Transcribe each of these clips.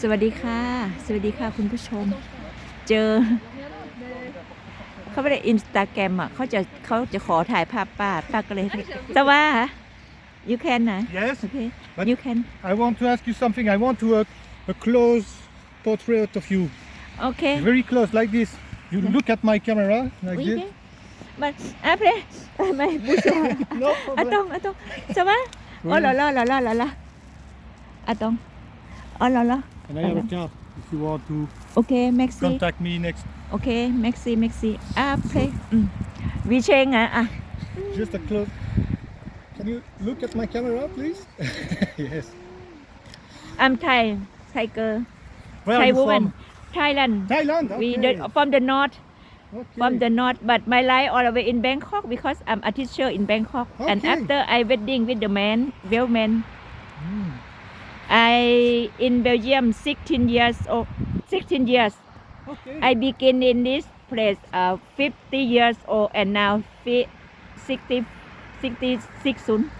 สวัสดีค่ะ สวัสดีค่ะคุณผู้ชม เจอ เขาไม่ได้อินสตาแกรมอะเขาจะเขาจะขอถ่ายภาพป้าป้าก็เลยแต่ว่า you can นะ Yes, โอเค But- you can I want to ask you something. I want to a, a close portrait of you, โอเค very close, like this. You look at my camera, like วิ this. มันอะเพลไม่ผู้ชม No อะต problem. งอะตงใช่ไหมอ๋อ เหรอเหรอเหรอเหรอเหรอเหรออะตงอ๋อเหรอเหรอ And I have a card if you want to โอเคแม็กซี่ contact me next. โอเคแม็กซี่แม็กซี่อะเพลอืมวีเชงอะอะ Just a close. Can you look at my camera, please? yes. I'm Thai tiger Where Thai are you woman from? Thailand Thailand. we Okay. the, from the north okay. from the north but my life all the way in Bangkok because I'm a teacher in Bangkok and Okay. after I wedding with the man well man Mm. I in Belgium 16 years old 16 years Okay. I begin in this place uh, 50 years old and now fi- 60 66 soon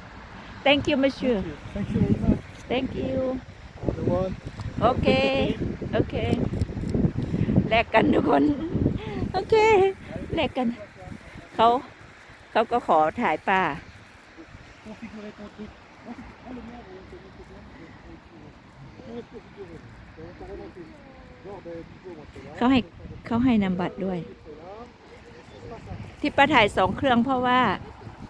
thank you monsieur Thank you very much. thank you The one. โอเคโอเคแลกกันทุกคนโอเคแลกกันเขาเขาก็ขอถ่ายป้า เขาให้เขาให้นำบัตรด้วย ที่ป้าถ่ายสองเครื่องเพราะว่า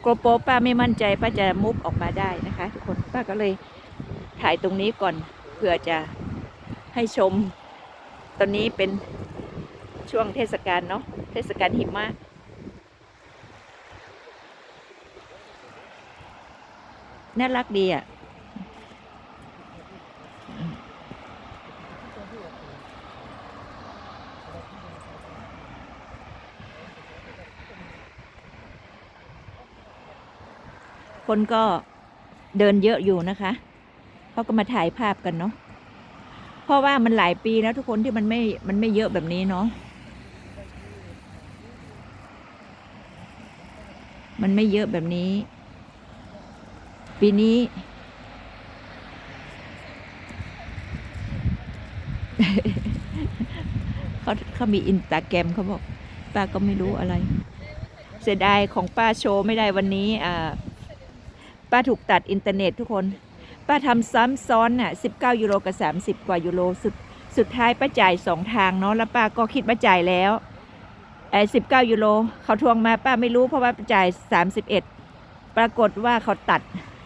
โกโปป้าไม่มั่นใจป้าจะมุฟออกมาได้นะคะ ทุกคนป้าก็เลยถ่ายตรงนี้ก่อนเพื่อจะให้ชม ตอนนี้เป็นช่วงเทศกาลเนาะเทศกาลหิมะน่ารักดีอะ คนก็เดินเยอะอยู่นะคะเขาก็มาถ่ายภาพกันเนาะเพราะว่ามันหลายปีแล้วทุกคนที่มันไม่มันไม่เยอะแบบนี้เนาะมันไม่เยอะแบบนี้ ปีนี้ เขาเขามีอินสตาแกรมเขาบอก ป้าก็ไม่รู้อะไร เสียดายของป้าโชว์ไม่ได้วันนี้ อ่า ป้าถูกตัดอินเทอร์เน็ตทุกคน ป้าทำซ้ำซ้อนน่ะ19 ยูโรกับ 30 กว่ายูโรสุดสุดท้ายป้าจ่ายสองทางเนาะแล้วป้าก็คิดว่าจ่ายแล้วไอ้19ยูโรเขาทวงมาป้าไม่รู้เพราะว่าป้าจ่าย31ปรากฏว่าเขาตัด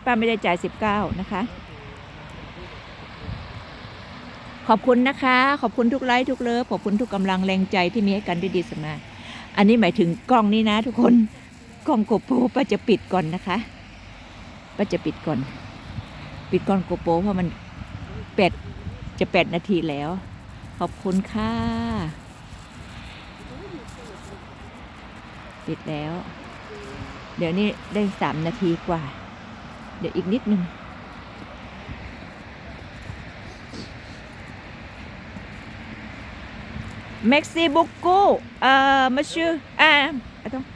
ป้าไม่ได้จ่าย19นะคะ ขอบคุณนะคะ ขอบคุณทุกไลค์ทุกเลิฟขอบคุณทุกกำลังแรงใจที่มีให้กันด้วยดีเสมออันนี้หมายถึงกล้องนี้นะทุกคนกล้องโกโปรป้าจะปิดก่อนนะคะ ป้าจะปิดก่อน ปิดกล้องโกโปรเพราะมันแปดจะแปดนาทีแล้ว ขอบคุณค่ะ ปิดแล้ว เดี๋ยวนี้ได้สามนาทีกว่า เดี๋ยวอีกนิดนึง Merci beaucoup, euh, monsieur. Ah, attends.